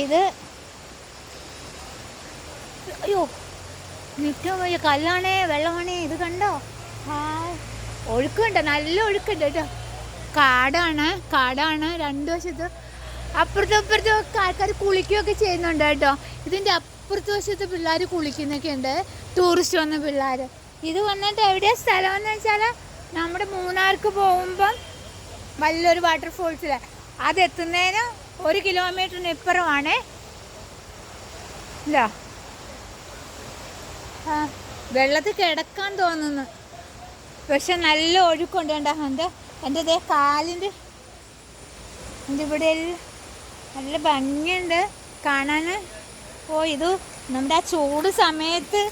ഇത് അയ്യോ നിൽക്കാൻ വയ്യ കല്ലാണേ വെള്ളമാണേ ഇത് കണ്ടോ? ആ ഒഴുക്കുണ്ട് നല്ല ഒഴുക്കുണ്ട് കേട്ടോ. കാടാണ് കാടാണ് രണ്ട് വശത്ത് അപ്പുറത്തും അപ്പുറത്തും ഒക്കെ ആൾക്കാർ കുളിക്കുകയൊക്കെ ചെയ്യുന്നുണ്ട് കേട്ടോ. ഇതിന്റെ അപ്പുറത്തെ വശത്ത് പിള്ളേർ കുളിക്കുന്നൊക്കെ ഉണ്ട്. ടൂറിസ്റ്റ് വന്ന പിള്ളേർ ഇത് വന്നിട്ട് എവിടെയാ സ്ഥലം എന്ന് വെച്ചാൽ നമ്മുടെ മൂന്നാർക്ക് പോകുമ്പം വലിയൊരു വാട്ടർഫോൾസിലാണ് അതെത്തുന്നതിന് ഒരു കിലോമീറ്ററിന് ഇപ്പുറമാണ്. ഇല്ല. വെള്ളത്തിൽ കിടക്കാൻ തോന്നുന്നു. പക്ഷെ നല്ല ഒഴുക്കുണ്ട് എന്റെ എന്റെ എന്റെ ഇതേ കാലിന്റെ എന്റെ ഇവിടെ നല്ല ഭംഗിയുണ്ട് കാണാൻ. ഓ ഇത് നമ്മുടെ ആ ചൂട് സമയത്ത്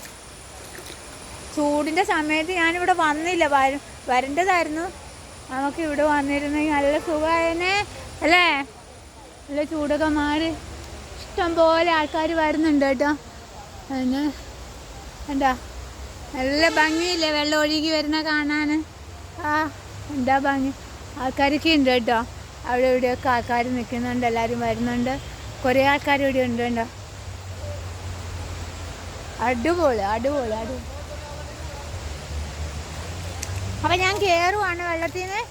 ചൂടിന്റെ സമയത്ത് ഞാനിവിടെ വന്നില്ല. വര വരേണ്ടതായിരുന്നു. നമുക്ക് ഇവിടെ വന്നിരുന്നെങ്കിൽ നല്ല സുഖമായനെ അല്ലേ? നല്ല ചൂടൊക്കെ മാറി ഇഷ്ടം പോലെ ആൾക്കാർ വരുന്നുണ്ട് കേട്ടോ. അതിന് എന്താ നല്ല ഭംഗിയില്ലേ വെള്ളം ഒഴുകി വരുന്ന കാണാൻ ആ എന്താ ഭംഗി? ആൾക്കാരൊക്കെ ഉണ്ട് കേട്ടോ. അവിടെ ഇവിടെയൊക്കെ ആൾക്കാർ നിൽക്കുന്നുണ്ട് എല്ലാവരും വരുന്നുണ്ട്. കുറേ ആൾക്കാർ ഇവിടെ ഉണ്ട് കേട്ടോ. അടിപൊളി അടിപൊളി അടിപൊളി. അപ്പം ഞാൻ കയറുവാണ് വെള്ളത്തിൽ നിന്ന്